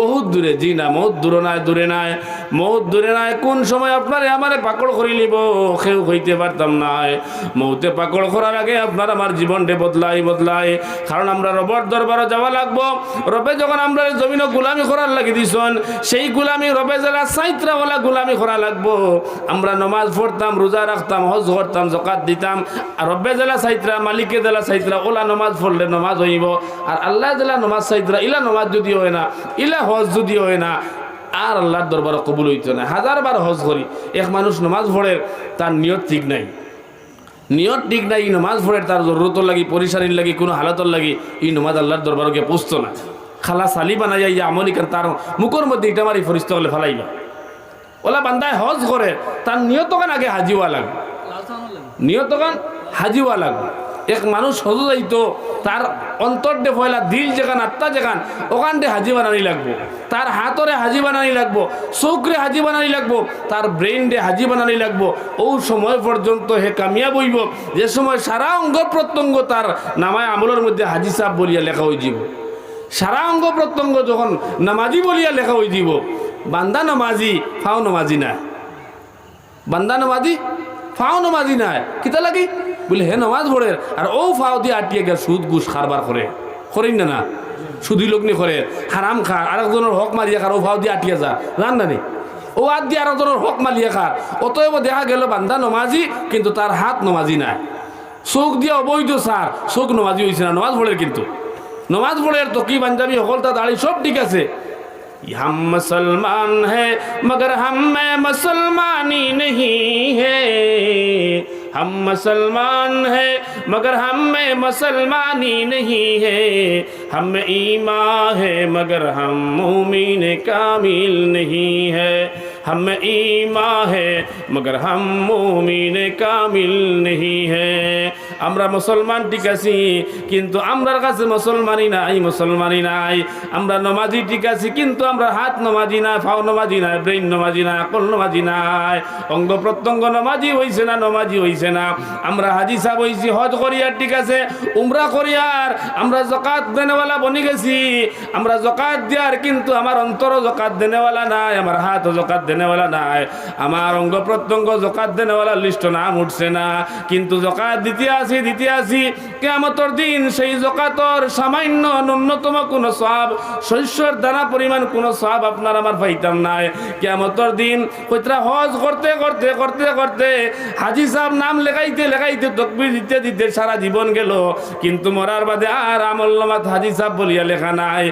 বহুত দূরে, জি না মৌত দূরে নাই দূরে নাই মৌত দূরে নাই। কোন সময় আপনারে আমারে পাকড় করি নিব? কেউ হইতে পারতাম নাই। মৌতে পাকড় করার আগে আপনার আমার জীবনটা বদলাই বদলাই। কারণ আমরা রবর দরবারে যাওয়া লাগবো। রবে যখন আমরা জমিন গুলামি করার লাগি দিছন, সেই গুলামি রবে যারা সাইত্রাওয়ালা গুলামি করা লাগবো। আমরা নমাজ পড়তাম, রোজা রাখতাম, হজ করতাম জকাত দিতাম। আর রব্বে জেলা সাইত্রা, মালিকে জেলা সাইত্রা, ওলা নমাজ পড়লে নমাজ হইব। আর আল্লাহ জেলা নমাজ সাইত্রা, ইলা নমাজ যদি হয় না, ইলা হজ যদি হয় না, আর আল্লাহর দরবার কবুল হইতো না। হাজার বার হজ করি, এক মানুষ নমাজ পড়ে, তার নিয়ত ঠিক নাই। নিয়ত ঠিক নাই, ই নমাজ পড়ে, তার জরুরত লাগি পরিসারির লাগি, কোনো হালতর লাগি, ই নমাজ আল্লাহর দরবারকে পুষতো না। খালা সালি বানাইয়া ইয়া আমলি কার, তার মুখর মধ্যে ইটা মারি ফরিস্ত হলে ফেলাইবা ওলা বান্দায় হজ করে, তার নিয়তকান আগে হাজিওয়া লাগবে নিয়তকান হাজিওয়া লাগবে এক মানুষ হজ যাইতো তার অন্তর দে ফয়লা দিল যেখান, আত্মা যেখান, ওখান দে হাজি বানানি লাগবো। তার হাতরে হাজি বানানি লাগবো, চৌকরে হাজি বানানি লাগবো, তার ব্রেইন দে হাজি বানানি লাগবো। ও সময় পর্যন্ত হে কামিয়া বইব যে সময় সারা অঙ্গ প্রত্যঙ্গ তার নামায় আমলের মধ্যে হাজি সাহ বলিয়া লেখা হয়ে যাব। সারা অঙ্গ প্রত্যঙ্গ যখন নামাজি বলিয়া লেখা হয়ে যাব, বান্দা নামাজি, ফাও নামাজি না বান্দা নামাজি, ফাও নামাজি নাই। কিতা লাগি? বলে হে নামাজ পড়ে আর ও ফাও দিয়ে আটিয়ে গিয়ে সুদ ঘুষ খারবার করে করেন না না সুদি লগ্নি করে হারাম খার আরেকজনের হক মারিয়া খার ও ফাও দিয়ে আটিয়ে যা জান না নি ও হাত দিয়ে আরেকজনের হক মারিয়া খার অতএব দেখা গেল বান্দা নমাজি কিন্তু তার হাত নমাজি নাই চোখ দিয়ে অবৈধ সার চোখ নমাজি হয়েছে না নমাজ পড়ে কিন্তু নমাজ পড়ে তো কি পাঞ্জাবি সকল তা দাড়ি সব ঠিক আছে हम मुसलमान है मगर हम में मुसलमानी नहीं है हम मुसलमान हैं, मगर हम में मुसलमानी नहीं है। हम में ईमा है, मगर हम मोमिन कामिल नहीं है। हम में ईमा है, मगर हम मोमिन कामिल नहीं है। আমরা মুসলমান ঠিক আছি, কিন্তু আমরার কাছে মুসলমানই নাই মুসলমানই নাই। আমরা নমাজি ঠিক আছি, কিন্তু আমরা হাত নমাজি নাই ফাও নমাজি নাই, ব্রেইন নমাজি না আকল নমাজি নাই। অঙ্গ প্রত্যঙ্গ নমাজি হইছে না, নমাজি হইছে না। আমরা হাজি সাহেব হইছি, হজ করিয়ার ঠিক আছে, উমরা করিয়ার। আমরা জকাত দেনেওয়ালা বনি গেছি, আমরা জকাত দিয়ার, কিন্তু আমার অন্তর জকাত দেনেওয়ালা নাই, আমার হাত জকাত দেনেওয়ালা নাই। আমার অঙ্গ প্রত্যঙ্গ জকাত দেনেওয়ালা লিস্ট নাম উঠছে না, কিন্তু জকাত দিতে আসি দিতে আসি কেমতর দিন, সেই জকাতর সামান্য ন্যূনতম কোনো সব শস্যর দানা পরিমাণ কোনো সব আপনার আমার পাইতাম নাই। কেমতর দিন কইতরা হজ করতে করতে করতে করতে হাজি সাহেব নাম লেখাইতে লেখাইতে তকবির দিতে দিতে সারা জীবন গেল। কিন্তু মরার বাদে আর আমল্লামাত হাজি সাহেব বলিয়া লেখা নাই।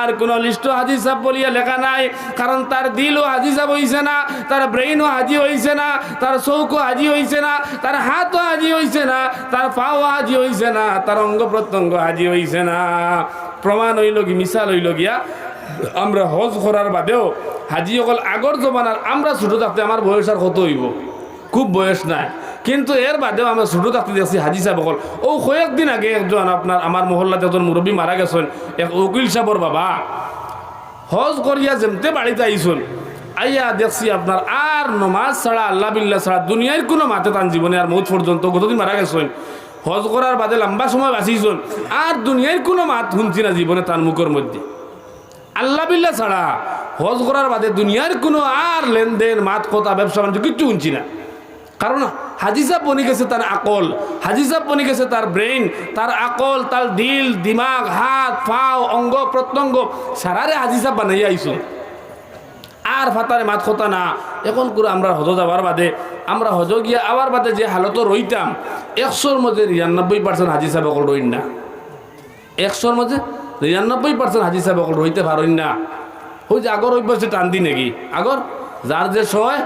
আর কোনো লিস্ট হাজি সাহেব বলিয়া লেখা নাই। কারণ তার দিলও হাজি সাহেব হইছে না, তার ব্রেইনও হাজি হইছে না, তার চৌকও হাজি হইছে না, তার হাতও হাজি হইছে না তার পাও হাজি হইছে না, তার অঙ্গ প্রত্যঙ্গ হাজি হইছে না। প্রমাণ হইল কি মিশাল হইল গিয়া, আমরা হজ করার বাদেও হাজি অকল আগর জমানার আমরা ছোটো থাকতে আমার বয়স আর কত হইব? খুব বয়স নাই। কিন্তু এর বাদেও আমরা ছোটো থাকতে দেখছি হাজি সাহেব অকল। ও কয়েকদিন আগে একজন আপনার আমার মহল্লাতে একজন মুরব্বী মারা গেছেন, এক উকিল সাহেবর বাবা। হজ করিয়া যেমতে বাড়িতে আইসুন আইয়া দেখছি আপনার আর নমাজ ছাড়া, আল্লাহ বিল্লাহ ছাড়া দুনিয়ার কোনো মাতে তান জীবনে আর মৌত পর্যন্ত কতদিন মারা গেছেন? হজ করার বাদে লম্বা সময় বাঁচিয়েছেন আর দুনিয়ার কোনো মাত শুনছি না জীবনে তার মুখের মধ্যে। আল্লাহ বিল্লাহ ছাড়া হজ করার বাদে দুনিয়ার কোনো আর লেনদেন মাত কথা, ব্যবসা, বাণিজ্য কিচ্ছু শুনছি না। কারণ হাজি সাহেব বনি গেছে তার আকল, হাজি সাহেব বনি গেছে তার ব্রেইন, তার আকল, তার দিল, দিমাগ, হাত, পাও, অঙ্গ, প্রত্যঙ্গ সারারে হাজি সাহেব বানাইয়া আইসো আর ফাতারে মাত খোতা না। এখন করে আমরা হজ যাওয়ার বাদে, আমরা হজ গিয়া আবার বাদে যে হালত রইতাম, একশোর মধ্যে নিরানব্বই পার্সেন্ট হাজি সাহেব অকল রইন না। একশোর মধ্যে নিরানব্বই পার্সেন্ট হাজি সাহেব অকল রইতে পারেন না। ওই যে আগর অভ্যাসে টান দি নাকি? আগর? যার যে সয়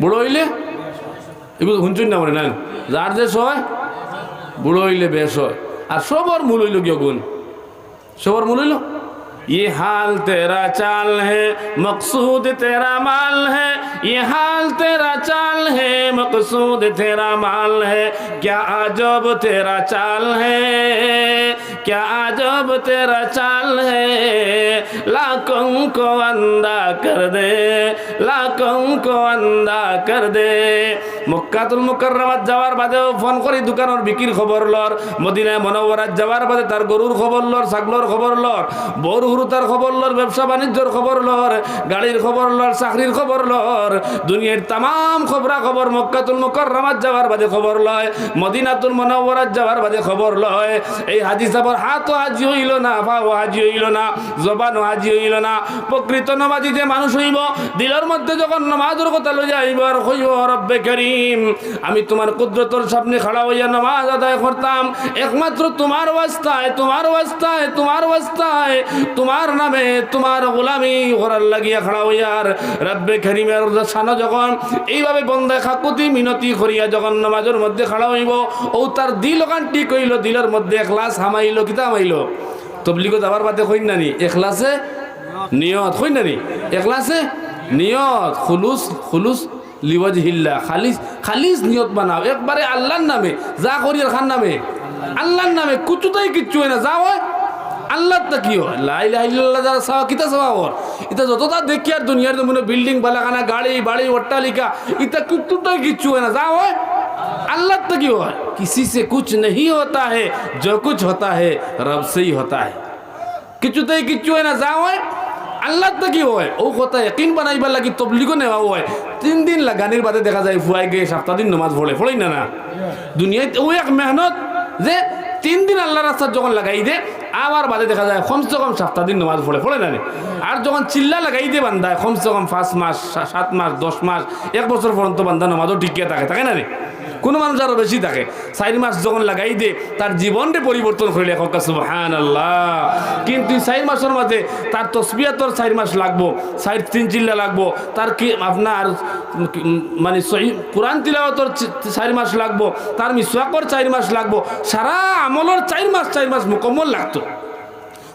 বুড়ো হইলে, এগুলো শুনছুন না মনে নেন যার যে সয় বুড়ো হইলে বেশ হয়। আর সবর মূল হইল গিয়ে গুণ সবর মূল হইল? ये हाल तेरा चाल है मकसूद तेरा माल है ये हाल तेरा चाल है मकसूद तेरा माल है क्या अजब तेरा चाल है क्या अजब तेरा चाल है ला लाखों को अंधा कर दे लाखों को अंधा कर दे মক্কাতুল মুকাররমাত যাওয়ার বাদেও ফোন করি দোকানের বিক্রির খবর লর মদিনায় মনোবরাত যাওয়ার বাদে তার গরুর খবর লর ছাগলর খবর লর বড় হুরু তার খবর লর ব্যবসা বাণিজ্যর খবর লর গাড়ির খবর লর চাকরির খবর লর দুনিয়ার তাম খবরা খবর মক্কাতুল মুকাররমাত যাওয়ার বাদে খবর লয়, মদিনাতুল মনোবরাত যাওয়ার বাদে খবর লয়। এই হাজি সাবর হাতও হাজি হইল না, পাও হাজি হইল না, জবানও হাজি হইল না। প্রকৃত নমাজি যে মানুষ হইব, দিলের মধ্যে যখন নমাজের কথা লই যাইব আর হইব রব্বে করিম। আমি তোমার কুদরতর সামনে খাড়া হইয়া নামাজ আদায় করতাম। একমাত্র তোমার অবস্থায় তোমার অবস্থায় তোমার অবস্থায় তোমার নামে তোমার গোলামি করার লাগিয়া খাড়া হইয়ার রব্বে করিমের সানো যখন এইভাবে বন্ধে খাকুতি মিনতি করিয়া যখন নামাজের মধ্যে খাড়া হইব, ও তার দিল ওখান ঠিক দিলের মধ্যে এখলাস হামাইল কিতা হামাইল তবলিগত আবার বাদে কইন নানি এখলাসে নিয়ত কইন নানি এখলাসে নিয়ত, খুলুস খুলুস লিওয়াজহিল্লা, খালিস খালিস নিয়ত বানাও। একবারে আল্লাহর নামে, যা করি আর খান নামে, আল্লাহর নামে, কুচুতাই কিচ্ছু হয় না, যা হয় আল্লাহ তা কি হয়? লাই লাইল্লা যারা সাওয়া কিতা সাওয়া ওর? এটা যতটা দেখি আর দুনিয়ার তো মনে বিল্ডিং বালাখানা, গাড়ি, বাড়ি, অট্টালিকা, ইতা কুতুটাই কিচ্ছু হয় না। যা হয়, আল্লাহ তা কি হয়? কিসি সে কুছ নেই হতা হে, য কুছ হতা হে, রব সেই হতা হে। কিছুতেই কিচ্ছু হয় না। যা হয়, আল্লাহ তো কি হয়? ও কথা একিন বানাইবার লাগি তবলিগও নেওয়া হয়। তিন দিন লাগানির বাদে দেখা যায় ফুয়াই গিয়ে সাতটা দিন নমাজ ভরে ফলেই না না। দুনিয়ায় ও এক মেহনত যে তিন দিন আল্লাহ রাস্তার যখন লাগাই দে আবার বাদে দেখা যায় কমসে কম সাতটা দিন নমাজ পড়ে পড়ে না রে? আর যখন চিল্লা লাগাই দিয়ে বান্ধায় কমসে কম পাঁচ মাস সাত মাস, দশ মাস, এক বছর পর্যন্ত বান্ধা নমাজও টিকিয়ে থাকে থাকে না রে? কোনো মানুষ আরও বেশি থাকে। চারি মাস যখন লাগাই দে তার জীবনটা পরিবর্তন করিলে সুবহান আল্লাহ কিন্তু চারি মাসের মাঝে তার তসবিয়াতর চারি মাস লাগবো, চার তিন চিল্লা লাগবো, তার কি আপনার মানে কোরআন তিলাওয়াতর চি- চারি মাস লাগবো, তার মিসওয়াকর চারি মাস লাগবো, সারা আমলের চার মাস চার মাস মোকাম্মল লাগতো।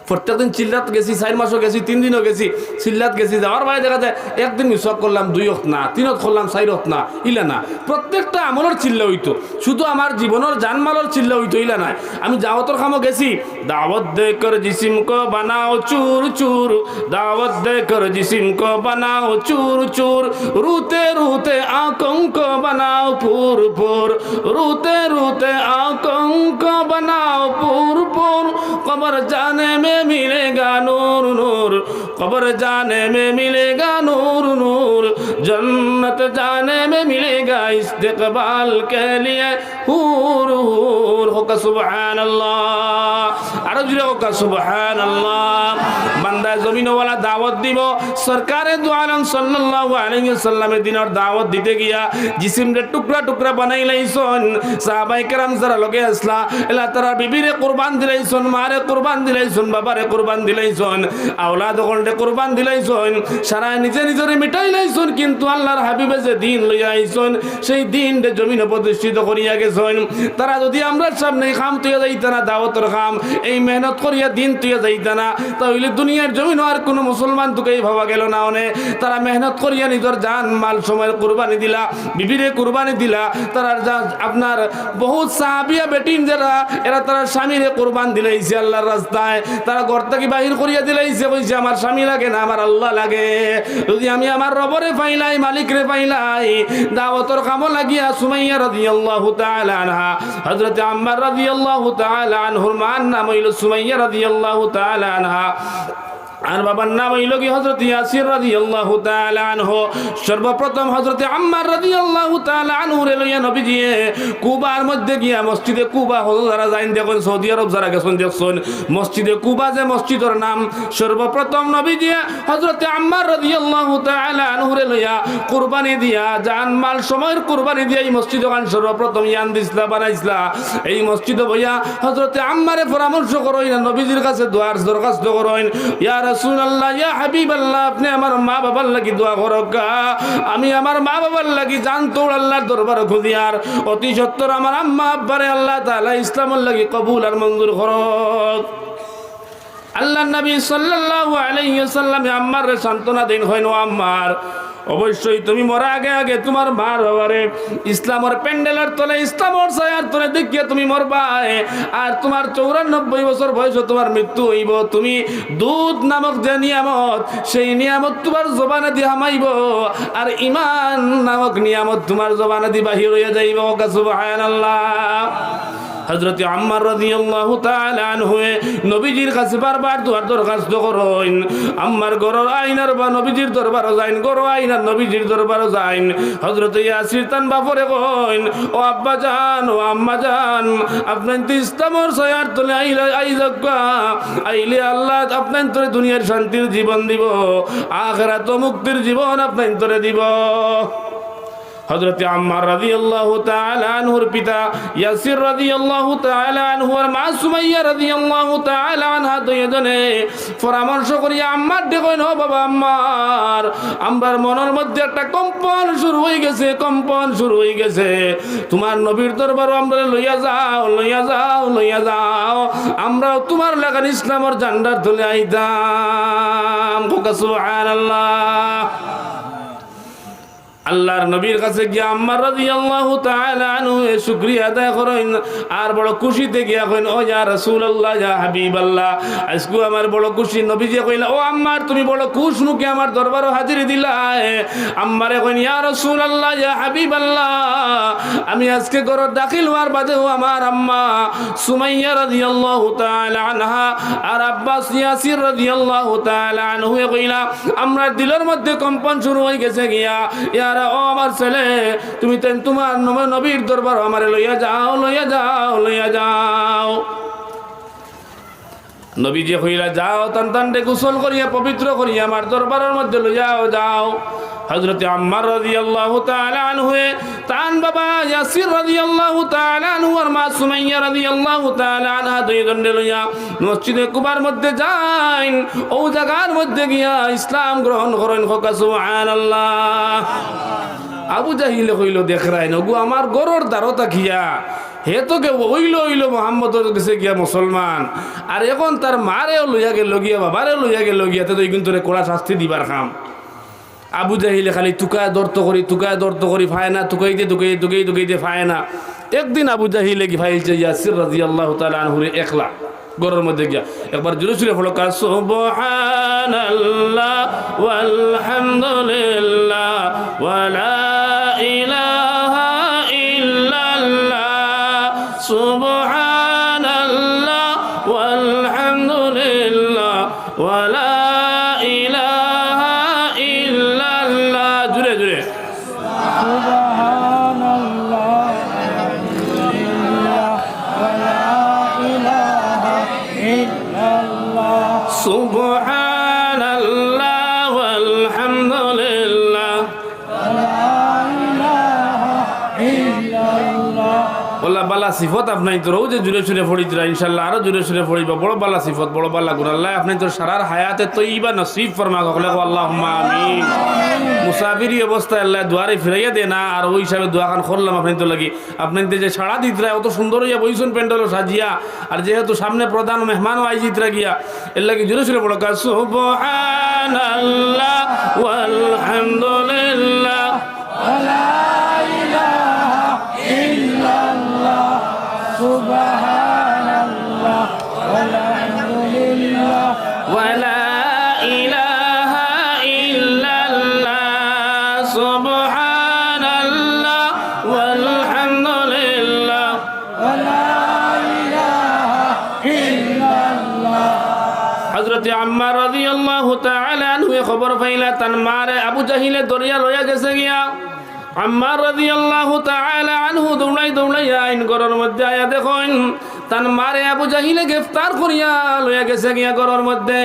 প্রত্যেকদিন চিল্লাত গেছি, চার মাসও গেছি, তিন দিনও গেছি, চিল্লাত গেছি, যাওয়ার বাইরে দেখা যায়, একদিন মিশক করলাম, দুই হত না, তিন অত করলাম, চার হত না, ইলা না। প্রত্যেকটা আমলের চিল্লা হইতো। শুধু আমার জীবনের জানমালের চিল্লা হইতো, ইলা না। আমি দাওয়াতর খামো গেছি। দাওয়াত দে কর জিসিম ক বানাও চুর চুর, দাওয়াত দে কর জিসিম কো বানাও চুর চুর, রুতে রুতে আকঙ্ক বানাও পুর পুর, রুতে রুতে আকঙ্ক বানাও পুর बनाओ पूर पूर कबर जाने में मिलेगा नूर नूर कबर जाने में मिलेगा नूर नूर जन्नत जाने में मिलेगा इस्तेकबाल के लिए हूर हूर होगा सुबहान अल्लाह আরো জুড়ে হোক সুবহান আল্লাহ বান্দা জমিনওয়ালা দাওয়াত দিব সরকারে দোয়ালাম সাল্লাল্লাহু আলাইহি সাল্লামের দিনের দাওয়াত দিতে গিয়া জিসিমরে টুকরা টুকরা বানাই লাইছন সাহাবাই কেরাম যারা লগে আসলা এলা তারা বিবিরে কুরবান দিলাইছন মারে কুরবান দিলাইছন বাবারে কুরবান দিলাইছন আওলাদ গন্ডে কুরবান দিলাইছন সারা নিজে নিজরে মিটাই লাইছন, কিন্তু আল্লাহর হাবিবে যে দিন লইয়া আইছন, সেই দিনটা জমিনে প্রতিষ্ঠিত করিয়া গেছন। তারা যদি আমরা সামনে খাম তুই যাইতা না, দাওয়াতর খাম, এই মেহনত করিয়া দিন তুই যাইতা না, তাহলে দুনিয়ার জমিন আর কোনো মুসলমান তোকেই ভাবা গেল না অনে। তারা মেহনত করিয়া নিজের জান, মাল সময় কুরবানি দিলা, বিবিরে কুরবানি দিলা, তারা আপনার বহুত সাহাবিয়া বেটিন যারা, এরা তারা স্বামীরে কুরবান দিলাইছে আল্লাহর রাস্তায়। তারা ঘর থেকে বাহির করিয়া দিলাইছে, কইছে, আমার স্বামী লাগে না, আমার আল্লাহ লাগে। যদি আমি আমার রবরে পাইলাই, মালিকরে পাইলাই, দাওয়াতর কাম লাগিয়া সুমাইয়া রাদিয়াল্লাহু তাআলা আনহা, হযরত আম্মার রাদিয়াল্লাহু তাআলা আনহুর মান নাম হইল সুমাইয়া রাদিয়াল্লাহু তাআলা আনহা। আর বাবার নাম হইল কি? হজরত ইয়াসির রাদিয়াল্লাহু তাআলা আনহু। সর্বপ্রথম হজরত আম্মার রাদিয়াল্লাহু তাআলা আনহু রে লইয়া নবীজি। কুবার মধ্যে গিয়া মসজিদে কুবা হল যারা যাইন দেখুন, সৌদি আরব যারা গেছেন দেখছেন মসজিদে কুবা যে মসজিদের নাম, সর্বপ্রথম নবীজি হজরত আম্মার রাদিয়াল্লাহু তাআলা আনহু রে লইয়া কুরবানি দিয়া জান মাল সময়ের কুরবানি দিয়া এই মসজিদ ওখান সর্বপ্রথম ইয়ান দিসলা বানাইছলা এই মসজিদে বইয়া হজরত আম্মারে পরামর্শ করইন নবীজির কাছে দোয়ার দরখাস্ত করইন ইয়া রাসূলুল্লাহ, ইয়া হাবিবাল্লাহ, আপনি আমার মা বাবার লাগি দোয়া করকা আমি আমার মা বাবার লাগি জান তোর আল্লাহর দরবার খুদিয়ার অতি সত্তর আমার আম্মা আব্বারে আল্লাহ তালা ইসলামের লাগি কবুল আর মঞ্জুর করক আল্লাহ নবী সাল্লাল্লাহু আলাইহি সাল্লামে আম্মার সান্ত্বনা দিন হইনো আম্মার। অবশ্যই তুমি মরা আগে আগে তোমার মার বাবারে ইসলামের প্যান্ডেলের তলে, ইসলামর ছায়ার তলে দেখিয়ে তুমি মরবাই আর তোমার চৌরানব্বই বছর বয়স তোমার মৃত্যু হইব। তুমি দুধ নামক যে নিয়ামত, সেই নিয়ামত তোমার জবানে দিয়ে হামাইব। আর ইমান নামক নিয়ামত তোমার জবানে দিয়ে বাহির হইয়া যাইব। সুবহানাল্লাহ। হজরত আম্মার রাদিয়াল্লাহু তাআলা আনহু নবীজির কাছে বারবার দুয়ার দরখাস্ত করেন, আম্মার গরর আইনার বা নবীজির দরবারও যাইন, গর আইনার নবীজির দরবারও যাইন। হজরত ইয়াসির তান বাপরে কইন, ও আব্বা জান, ও আম্মা জান, আপনার তো ইসলামর সয়ার তোলে আইলে আইজকা আইলে আল্লাহ আপনার তোরে দুনিয়ার শান্তির জীবন দিব, আখেরাত মুক্তির জীবন আপনার তোরে দিব। হজরত আম্মার রাজি আল্লাহ আনহুর পিতা ইয়াসির রাজি আল্লাহ আনহুর মা সুমাইয়া রাজি আল্লাহ আনহা দুইজনে পরামর্শ করি আম্মার ডেকই ন বাবা আম্মার আমার মনের মধ্যে একটা কম্পন শুরু হয়ে গেছে, কম্পন শুরু হয়ে গেছে। তোমার নবীর দরবার আমরা লইয়া যাও লইয়া যাও লইয়া যাও। আমরাও তোমার লাগান ইসলামর জান্ডার তুলে আইতাম সুবহানাল্লাহ। আল্লাহর নবীর কাছে গিয়া আম্মার আনহু এ শুকরিয়া আদায় করেন। আর বড় খুশিতে গিয়া কইন ও ইয়া রাসূলুল্লাহ, ইয়া হাবিবাল্লাহ আজকে আমার বড় খুশি। নবী যে কইলা ও আম্মার, তুমি বড় খুশ মুখে আমার দরবারে হাজিরি দিলা আম্মারে কইন ইয়া রসুল আল্লাহ যা ইয়া হাবিবাল্লাহ, আমি আজকে ঘর দাখিল হওয়ার বাদেও আমার আম্মা সুমাইয়া রাদিয়াল্লাহু তাআলা আনহা আর আব্বাস ইয়াসির রাদিয়াল্লাহু তাআলা আনহু কইলা, আমরা দিলের মধ্যে কম্পন শুরু হয়ে গেছে গিয়া। ইয়া ও আমার ছেলে, তুমি তেন তোমার নব- নবীর দরবার আমারে লইয়া যাও লইয়া যাও লইয়া যাও। নবীজি হইলা যাও, তান তানটে গোসল করিয়া, পবিত্র করিয়া আমার দরবারের মধ্যে লইয়াও যাও। হযরত আম্মার রাদিয়াল্লাহু তাআলা আনহু তান বাবা ইয়াসির রাদিয়াল্লাহু তাআলা আনহু আর মা সুমাইয়া রাদিয়াল্লাহু তাআলা আনহা দুইজন লইয়া মসজিদে কুবার মধ্যে যাইন, ও জায়গার মধ্যে গিয়া ইসলাম গ্রহণ করেন। খোকা সুবহানাল্লাহ। আবু জাহিলে কইল দেখরাই নগু, আমার গরর দ্বারো তাকিয়া হে তো কে ওইল ওইল মোহাম্মদর কাছে গিয়া মুসলমান। আর এখন তার মারেও লইয়া গেল গিয়া, বাবারেও লইয়া গেল গিয়া, তো কিন্তু কোড়া শাস্তি দিবার খাম। আবু জাহিলে খালি তুকায় দর্ত করি, তুকায় দর্ত করি, ফায় না তুকাই তুকাই তুকাইতে ফায় না। একদিন আবু জাহিলে কি ফাইলছে ইয়াসির রাজি আল্লাহ তালা আনহুরে একলা গরের মধ্যে গিয়া, একবার জুড়ে সুরে ফলো কাজ সুবহানাল্লাহ, ওয়ালহামদুলিল্লাহ, ওয়ালা সুবহানাল্লাহ সিফত আপনাই তোর যে জুড়ে সুরে ফড়ি তোরা ইনশাল্লাহ আরও জুড়ে সুরে ফড়িব। বড় বালা সিফত বড় বালা গুণ। আল্লাহ আপনি তোর সারার হায়াতে তো ইবা নসিব ফরমা সকলে আল্লাহ আমি মুসাফিরি অবস্থা আল্লাহ দুয়ারে ফিরাইয়া দে না আর ওই হিসাবে দোয়াখান করলাম আপনি তো লাগি। আপনি যে সারা দিতরা অত সুন্দর হইয়া বইসুন প্যান্ডেল সাজিয়া আর যেহেতু সামনে প্রধান মেহমানও আইজিতরা গিয়া এর লাগি জুড়ে সুরে বড় কাজ সুবহানাল্লাহ ওয়াল হামদুলিল্লাহ। আম্মার রাজি আল্লাহ আনহু দৌড়াই দৌড়াই আইন ঘরের মধ্যে আয়া দেখুন তান মারে আবু জাহিলে গ্রেফতার করিয়া লইয়া গেছে গিয়া ঘরের মধ্যে।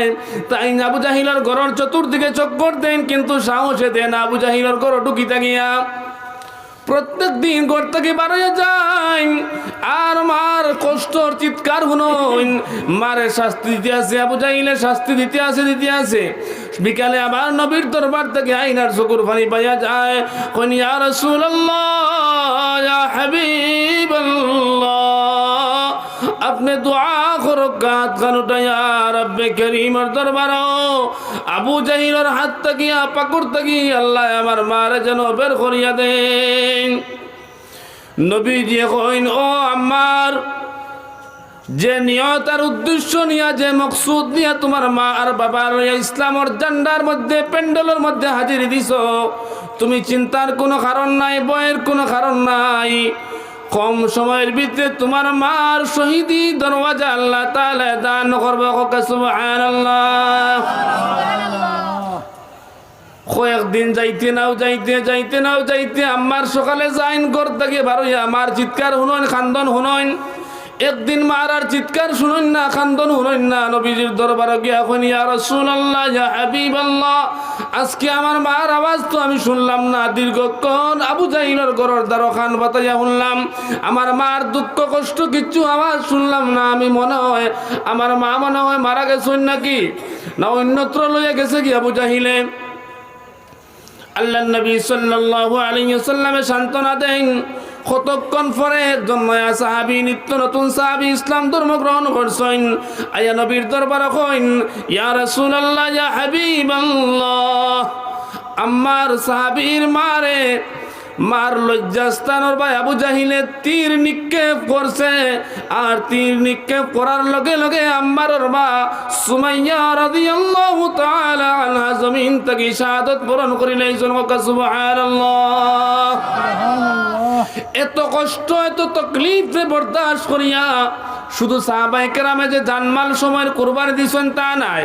তাই আবু জাহিলার ঘরের চতুর্দিকে চক্কর দেন, কিন্তু সাহসে দেন আবু জাহিলার ঘর ঢুকিতে গিয়া। প্রত্যেক দিন ঘর থেকে বাড়িয়ে যাই। আর মার কষ্টর চিৎকার শুনুন মারে শাস্তি দিতে আছে আবু জাইলে শাস্তি দিতে আছে দিতে আছে বিকালে আবার নবীর দরবার থেকে আইনার চকুর পানি পাইয়া যায়। কনিয়া রসুল্লাহ হাবিবাল্লাহ। আপনি কাত দরবার আবু জাহিলর হাত তাকিয়া পাকুর তাকি আল্লাহ আমার মারে যেন বের করিয়া দেন। নবী কইন, ও আমার যে নিয়ত আর উদ্দেশ্য নিয়া, যে মকসুদ নিয়া তোমার মা আর বাবার ইসলামর জান্ডার মধ্যে প্যান্ডেলের মধ্যে হাজির দিছ, তুমি চিন্তার কোনো কারণ নাই বয়ের কোনো কারণ নাই। কম সময়ের ভিতরে তোমার মার শহীদি দরওয়াজা আল্লাহ তাআলা দান করবে। সুবহানাল্লাহ। কয়েকদিন যাইতে নাও, যাইতে যাইতে নাও, যাইতে আমার সকালে যাইন করতে গিয়ে বারোই আমার চিৎকার শুনন খান্দন শুনইন একদিন মার আর চিৎকার শুনইন না খান্দন শুনইন না, নবীজির দরবার গিয়া এখন ইয়া রাসূলুল্লাহ, ইয়া হাবিবাল্লাহ, আজকে আমার মার আওয়াজ তো আমি শুনলাম না। দীর্ঘক্ষণ আবু জাহিলের গরর দ্বারা খান বাতাইয়া শুনলাম, আমার মার দুঃখ, কষ্ট, কিচ্ছু আওয়াজ শুনলাম না। আমি মনে হয়, আমার মা মনে হয় মারা গেছেন নাকি? না, অন্যত্র লইয়া গেছে কি আবু জাহিলে? আল্লাহ নবী সাল্লাল্লাহু আলাইহি সাল্লামে সান্ত্বনা দেন কতক্ষণ পরে একজন নয়া সাহাবি, নিত্য নতুন সাহাবি ইসলাম ধর্ম গ্রহণ করছেন। আয়া নবীর দরবার কইন, ইয়া রাসূলুল্লাহ, ইয়া হাবিবাল্লাহ। আমার সাহাবীর মারে, মার লজ্জাস্থানের ভাই আবু জাহিলে তীর নিক্ষেপ করছে। আর তীর নিক্ষেপ করার লগে লগে আম্মারর মা সুমাইয়া রাদিয়াল্লাহু তাআলা আনহা জমিন থেকে শাহাদাত বরণ করিলেন। সুবহানাল্লাহ। এত কষ্ট এত তকলিফে বরদাস্ত করিয়া শুধু সাহাবাই কেরামে যে জানমাল সময়ের কোরবানি দিছেন তা নাই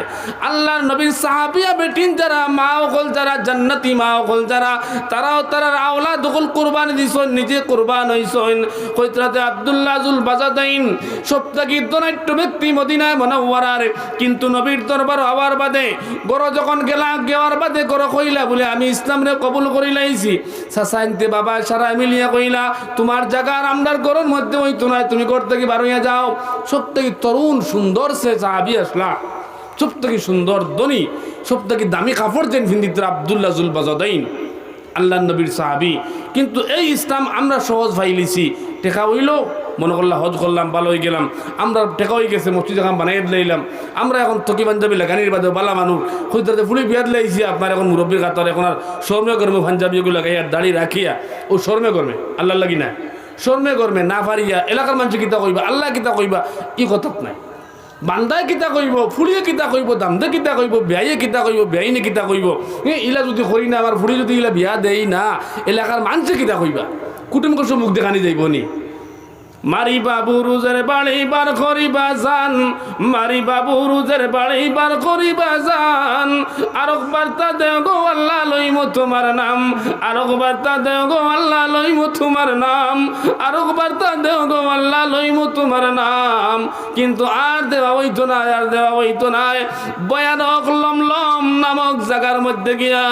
আল্লাহর নবীর সাহাবিয়া বেটিন যারা, মা অকল যারা, জান্নাতি মা অকল যারা, তারাও তারা আওলা দখল কোরবানি দিছেন নিজে কোরবান হইছেন। কৈত্রাতে আব্দুল্লাহ জুল বাজাদাইন সপ্তাহে দনাট্য ব্যক্তি মদিনায় মনাওয়ারার, কিন্তু নবীর দরবার হওয়ার বাদে গড় যখন গেলা গেওয়ার বাদে গড় কইলা, বলে, আমি ইসলামরে কবুল করিলাইছি সাসাইনতে বাবা সারা মিলিয়া কইলা, তোমার জায়গার আমরার গরুর মধ্যে হইতো না, তুমি ঘর থেকে বারোইয়া যাও। সব থেকে তরুণ সুন্দর সে সাহাবি আসলা। সব থেকে সুন্দর ধনী সব থেকে দামি কাপড় দেন ফিন্দিত আবদুল্লাহ জুল আল্লাহ নবীর সাহাবি। কিন্তু এই ইসলাম আমরা সহজ ভাইলিছি টেকা হইল, মনে করলাম, হজ করলাম ভালো হয়ে গেলাম। আমরা টেকা হয়ে গেছে, মসজিদ এখন বানাই দিলাম। আমরা এখন তকি পাঞ্জাবি লাগানির বাদে, বালা মানুষ। হইতে ফুলি বিয়াদ লাইছি, আপনার এখন মুরব্বীর কাতার এখন আর শর্মে কর্মে পাঞ্জাবিগুলো লাগাইয়া দাড়ি রাখিয়া। ও শর্মে কর্মে আল্লাহ লাগি না। শর্মে গর্মে, না ফারিয়া, এলাকার মানুষ কিতা কইবা, আল্লাহ কিতা কইবা, ই কথাত নাই। বান্দায় কিতা কইব ফুড়িয়ে কিতা কইব, দামদে কিতা কইব, বেয়াইয়ে কিতা কইব, বেয়াইনে কিতা কইব। ইলা যদি করি না, আমার ফুড়ি যদি ইলা বিয়া দেই না, এলাকার মানুষে কিতা কইবা? কুটুম কষ্ট মুখ দেখানি যাইব নি মারি বাবু রুজের বাড়ি বার করিবা যান মারি বাবু রুজের বাড়ি বার করিবা যান। আরক বার্তা দেও গো আল্লাহ লইমু তোমার নাম, আরক বার্তা দেও গো আল্লাহ লইমু তোমার নাম, আরক বার্তা দেও গো আল্লাহ লইমু তোমার নাম। কিন্তু আর দেওয়া হইতো না, আর দেওয়া হইতো না। ভয়ানক লমলম নামক জায়গার মধ্যে গিয়া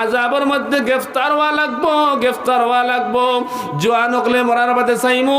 আজাবর মধ্যে গ্রেফতার হওয়া লাগবো, গ্রেফতার হওয়া লাগবো। জোয়ান হকলে মরার বাদে চাইমু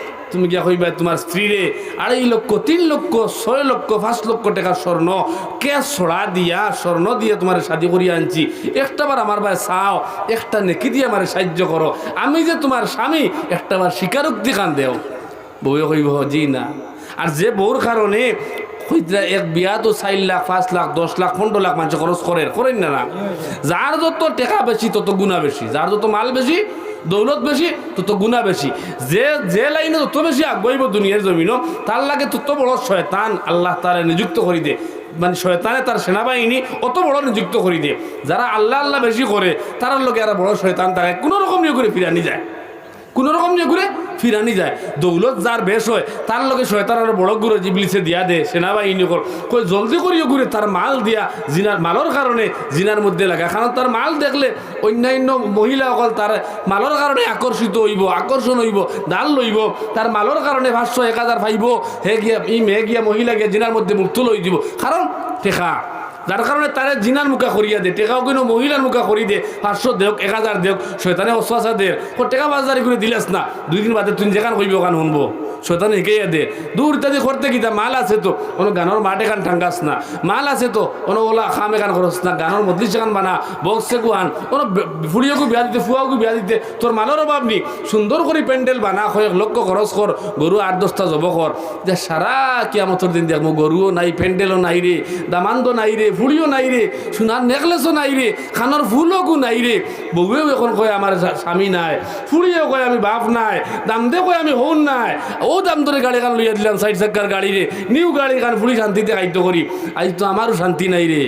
তুমি গিয়া কইবা, তোমার স্ত্রীরে আড়াই লক্ষ, তিন লক্ষ, ছয় লক্ষ, পাঁচ লক্ষ টাকা স্বর্ণ, কে ছড়া দিয়া, স্বর্ণ দিয়ে তোমার শাদি করিয়া আনছি? একটাবার আমার ভাই চাও, একটা নেকি দিয়ে আমার সাহায্য করো। আমি যে তোমার স্বামী একটাবার স্বীকারোক্তি কান দেও। বউয়ে কইব জি না। আর যে বউর কারণে কইতরা এক বিয়া তো চার লাখ, পাঁচ লাখ, দশ লাখ, পনেরো লাখ মানুষ খরচ করে করেন না না। যার যত টাকা বেশি, তত গুণা বেশি। যার যত মাল বেশি, দৌলত বেশি, তত গুণা বেশি। যে যে লাইনে তত বেশি আগুয়াইব দুনিয়ার জমিনও, তার লাগে তত বড় শয়তান আল্লাহ তারা নিযুক্ত করি দে। মানে শয়তানে তার সেনাবাহিনী অত বড় নিযুক্ত করি দে। যারা আল্লাহ আল্লাহ বেশি করে তার লোকে আর বড় শয়তান তাকে কোনো রকম নিয়ে করে ফিরানি যায়। কোন রকম নিয়ে ঘুরে ফিরানি যায়। দৌলত যার বেশ হয় তার লগে শয়তান আর বড় গুরু জিবলিসে দিয়া দে, সেনাবাহিনী কর কই জলদি করিও ঘুরে তার মাল দিয়া জিনার মালর কারণে জিনার মধ্যে লাগা। কারণ তার মাল দেখলে অন্যান্য মহিলা অকল তার মালর কারণে আকর্ষিত হইব আকর্ষণ হইব ডাল লইব। তার মালর কারণে পাঁচশো এক হাজার পাইব। হে গিয়া ই মেয়ে গিয়া মহিলা গিয়া জিনার মধ্যে মুক্ত লই দিব। কারণ টেকা যার কারণে তারে জিনার মুখা করিয়া দে টেকাও কিন্তু মহিলার মুখা করি দে পাঁচশো দেওক, এক হাজার দেওক শৈতানে অশ্বাসা দে ও টেকা বাজারি করে দিলাস না, দুই দিন বাদে তুমি যেখান কইবি ওখান শুনব। শৈতানে শিখাইয়া দে দূর ইত্যাদি করতে কিতা, মাল আছে তো কোনো গানের মাঠ এখান ঠাঙ্গাস না, মাল আছে তো কোনো ওলা খাম এখান খরচ না গানের মধ্যে সেখান বানা, বক্সে গুহান কোনো ফুড়িয়েকো বিয়া দিতে ফুয়াকো বিয়া দিতে তোর মালের অভাব নি? সুন্দর করে প্যান্ডেল বানা কয়েক লক্ষ খরচ কর গরু আট দশটা জব কর যে সারা কিয়ামতর দিন দেখব গরুও নাই প্যান্ডেলও নাই রে দামান্দো নাই রে ফুড়িও নাই রে সোনার নেকলেসও নাই রে খানোর ফুলকও নাই রে বউয়েও এখন কয় আমার স্বামী নাই। ফুড়িয়েও কয়, আমি বাপ নাই। দাম দে কয়, আমি হন নাই। ও দাম ধরে গাড়ি খান লইয়া দিলাম সাইড সাক্কার গাড়ি রে নিউ গাড়ি খান ফুড়ি শান্তিতে খাইতে করি আজ তো আমারও শান্তি নাই রে